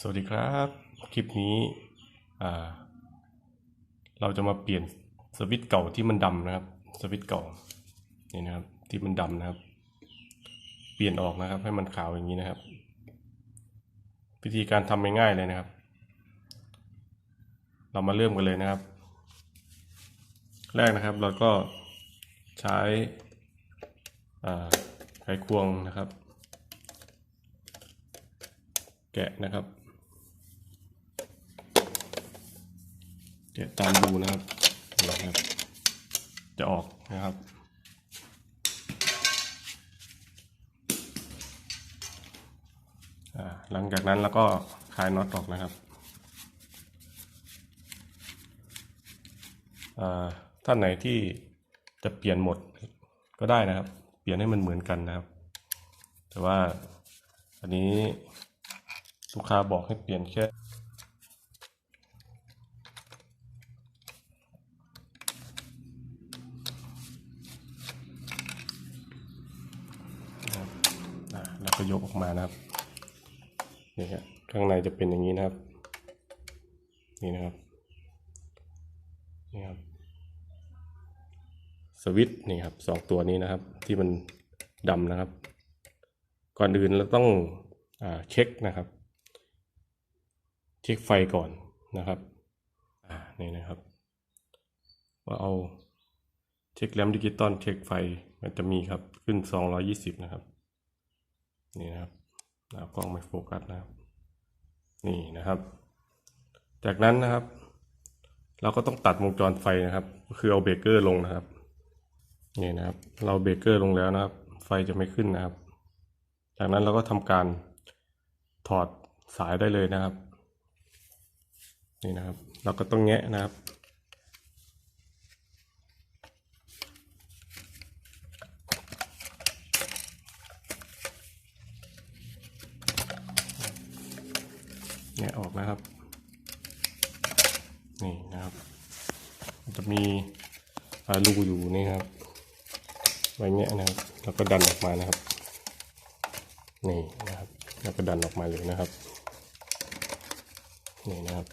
สวัสดีครับ คลิปนี้เราจะมาเปลี่ยนสวิตช์เก่าที่มันดำนะครับ สวิตช์เก่านี่นะครับที่มันดำนะครับ เปลี่ยนออกนะครับ ให้มันขาวอย่างนี้นะครับ วิธีการทำง่ายๆเลยนะครับ เรามาเริ่มกันเลยนะครับ แรกนะครับเราก็ใช้ไขควงนะครับ แกะนะครับ แกะตามดูนะครับนะครับ จะออกนะครับหลังจากนั้นเราก็คลายน็อตออกนะครับท่านไหนที่จะเปลี่ยนหมดก็ได้นะครับ เปลี่ยนให้มันเหมือนกันนะครับ แต่ว่าอันนี้ลูกค้าบอกให้เปลี่ยนแค่ นะครับแล้วก็ยกออกมานะครับนี่ครับข้างในจะเป็นอย่างนี้นะครับ นี่นะครับนี่ครับสวิตช์นี่ครับสองตัวนี้นะครับ ที่มันดำนะครับ ก่อนอื่นเราต้องอเช็คนะครับ เช็คไฟก่อนนะครับอ่านี่นะครับว่าเอาเช็คแรมดิจิตอลเช็คไฟ มันจะมีครับขึ้น 220 นะครับ นี่นะครับเอากล้องไม่โฟกัสนะครับ นี่นะครับ จากนั้นนะครับ เราก็ต้องตัดวงจรไฟนะครับก็คือเอาเบรกเกอร์ลงนะครับ นี่นะครับ เราเบรกเกอร์ลงแล้วนะครับ ไฟจะไม่ขึ้นนะครับ จากนั้นเราก็ทำการถอดสายได้เลยนะครับ นี่นะครับ เราก็ต้องแงะนะครับ แงะออกนะครับ นี่นะครับ จะมีรูอยู่นี่ครับไว้แงะนะครับ แล้วก็ดันออกมานะครับ นี่นะครับ แล้วก็ดันออกมาเลยนะครับ นี่นะครับ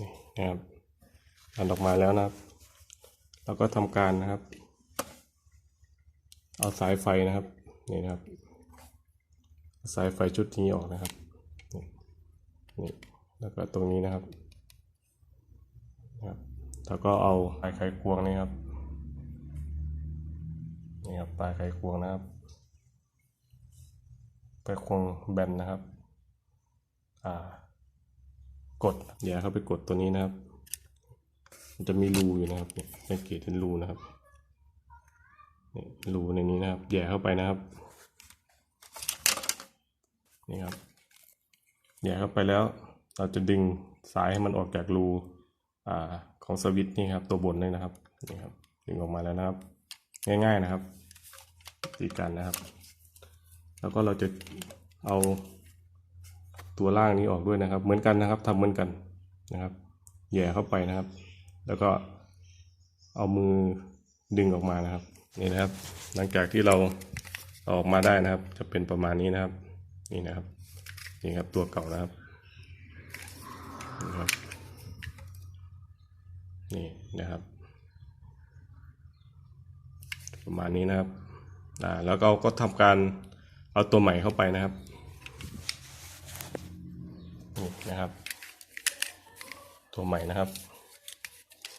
นี่นะครับดันออกมาแล้วนะครับ แล้วก็ทำการนะครับ เอาสายไฟนะครับ นี่นะครับ สายไฟชุดนี้ออกนะครับนี่แล้วก็ตรงนี้นะครับนะครับ แล้วก็เอาปลายไขควงนี่ครับนี่ครับปลายไขควงนะครับไขควงแบนนะครับ อ่า กดอย่าเข้าไปกดตัวนี้นะครับ มันจะมีรูอยู่นะครับ สังเกตเห็นรูนะครับ รูในนี้นะครับ แย่เข้าไปนะครับ นี่ครับ แย่เข้าไปแล้ว เราจะดึงสายให้มันออกจากรูอ่าของสวิตช์นี่ครับ ตัวบนนี่นะครับ นี่ครับ ดึงออกมาแล้วนะครับ ง่ายๆนะครับตีกันนะครับ แล้วก็เราจะเอาตัวล่างนี้ออกด้วยนะครับ เหมือนกันนะครับทำเหมือนกันนะครับ แย่เข้าไปนะครับ แล้วก็เอามือดึงออกมานะครับ นี่นะครับ หลังจากที่เราออกมาได้นะครับ จะเป็นประมาณนี้นะครับ นี่นะครับนี่ครับตัวเก่านะครับนี่ครับ นี่นะครับ ประมาณนี้นะครับอ่าแล้วก็ก็ทำการเอาตัวใหม่เข้าไปนะครับนี่นะครับ ตัวใหม่นะครับ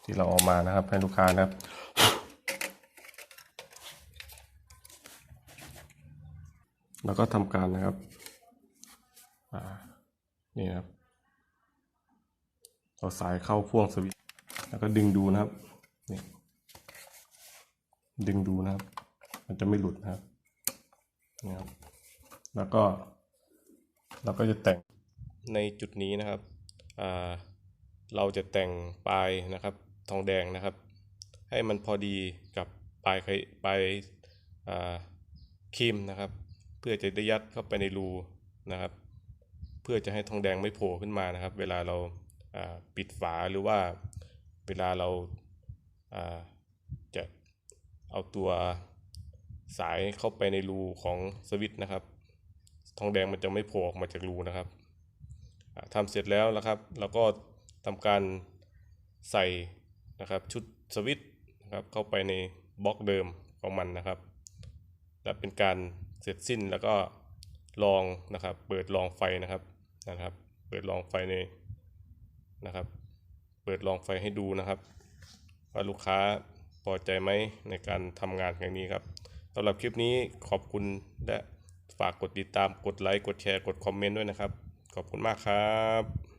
ที่เราเออกมานะครับให้ลูกค้านะครับ แล้วก็ทำการนะครับนี่นะครับเอาสายเข้าพ่วงสวิตช์แล้วก็ดึงดูนะครับนี่ดึงดูนะครับ มันจะไม่หลุดนะครับนี่ครับ แล้วก็เราก็จะแต่งในจุดนี้นะครับเราจะแต่งปลายนะครับทองแดงนะครับ ให้มันพอดีกับปลายไขปลายครีมนะครับ พื่อจะได้ยัดเข้าไปในรูนะครับ เพื่อจะให้ทองแดงไม่โผล่ขึ้นมานะครับ เวลาเราปิดฝาหรือว่าเวลาเราจะเอาตัวสายเข้าไปในรูของสวิตช์นะครับ ทองแดงมันจะไม่โผล่ออกมาจากรูนะครับอ่าทำเสร็จแล้วนะครับแล้วก็ทำการใส่นะครับชุดสวิตช์นะครับเข้าไปในบล็อกเดิมของมันนะครับ และเป็นการ เสร็จสิ้นแล้วก็ลองนะครับ เปิดลองไฟนะครับนะครับ เปิดลองไฟในนะครับ เปิดลองไฟให้ดูนะครับ ว่าลูกค้าพอใจไหมในการทำงานอย่างนี้ครับสำหรับคลิปนี้ขอบคุณและฝากกดติดตามกดไลค์กดแชร์กดคอมเมนต์ด้วยนะครับ ขอบคุณมากครับ